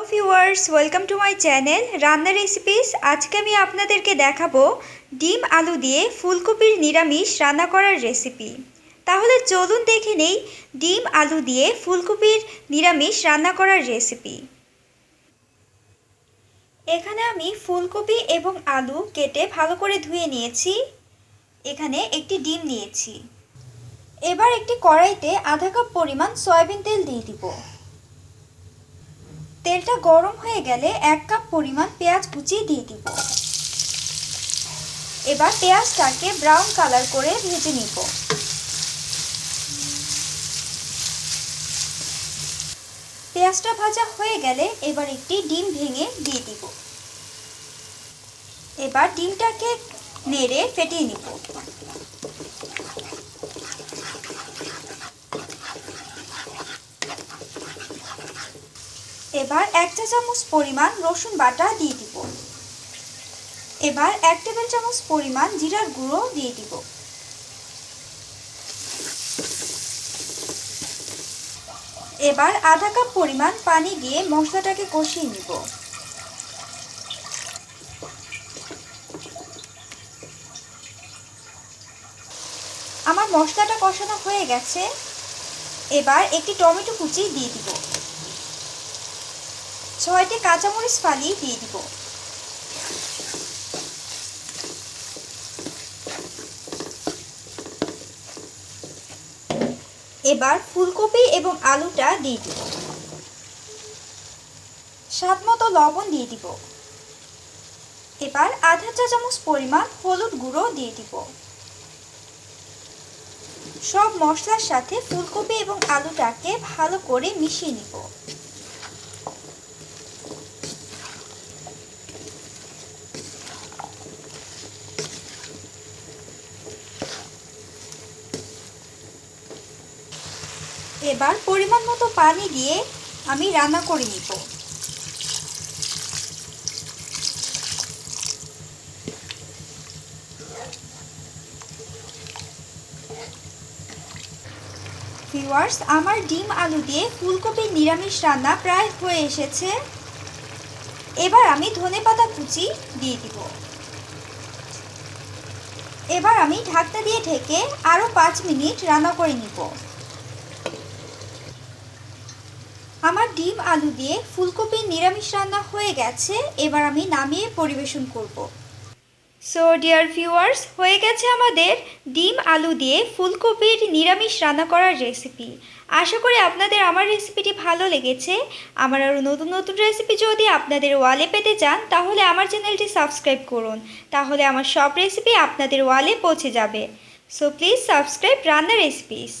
Hello viewers welcome to my channel রান্নার recipes আজকে আমি আপনাদেরকে দেখাবো ডিম আলু দিয়ে ফুলকপির নিরামিষ রান্না করার রেসিপি তাহলে চলুন দেখে নেই ডিম আলু দিয়ে ফুলকপির নিরামিষ রান্না করার রেসিপি এখানে আমি ফুলকপি এবং আলু কেটে ভালো করে ধুয়ে নিয়েছি। এখানে একটি ডিম নিয়েছি। এবার একটি কড়াইতে আধা কাপ পরিমাণ সয়াবিন তেল দিয়ে দিব। তেলটা গরম হয়ে গেলে এক কাপ পরিমাণ পেঁয়াজ কুচিয়ে দিয়ে দিব। এবার পেঁয়াজটাকে ব্রাউন কালার করে ভেজে নিব। পেঁয়াজটা ভাজা হয়ে গেলে এবার একটি ডিম ভেঙে দিয়ে দিব। এবার ডিমটাকে নেড়ে ফেটিয়ে নিব। এবার এক চা চামচ পরিমাণ রসুন বাটা দিয়ে দিব। এবার এক টেবিল চামচ পরিমাণ জিরার গুঁড়ো দিয়ে দিব। এবার আধা কাপ পরিমাণ পানি দিয়ে মশলাটাকে কষিয়ে নিব। আমার মশলাটা কষানো হয়ে গেছে। এবার একটি টমেটো কুচি দিয়ে দিব। ছয়টি কাঁচামরিচ ফালি দিয়ে দিব। এবার ফুলকপি এবং আলুটা দিয়ে দিব। স্বাদ মতো লবণ দিয়ে দিব। এবার আধা চা চামচ পরিমাণ হলুদ গুঁড়ো দিয়ে দিব। সব মশলার সাথে ফুলকপি এবং আলুটাকে ভালো করে মিশিয়ে নিব। এবার পরিমাণ মতো পানি দিয়ে আমি রান্না করে নিব। ভিউয়ার্স আমার ডিম আলু দিয়ে ফুলকপির নিরামিষ রান্না প্রায় হয়ে এসেছে। এবার আমি ধনেপাতা কুচি দিয়ে দিব। এবার আমি ঢাকনা দিয়ে ঢেকে আরও পাঁচ মিনিট রান্না করে নিব আমার ডিম, আলু দিয়ে ফুলকপির নিরামিষ রান্না হয়ে গেছে। এবার আমি নামিয়ে পরিবেশন করব। সো ডিয়ার ভিউয়ার্স হয়ে গেছে আমাদের ডিম, আলু দিয়ে ফুলকপির নিরামিষ রান্না করার রেসিপি আশা করি আপনাদের আমার রেসিপিটি ভালো লেগেছে। আমার আরও নতুন নতুন রেসিপি যদি আপনাদের ওয়ালে পেতে চান, তাহলে আমার চ্যানেলটি সাবস্ক্রাইব করুন। তাহলে আমার সব রেসিপি আপনাদের ওয়ালে পৌঁছে যাবে। সো প্লিজ সাবস্ক্রাইব রান্না রেসিপিস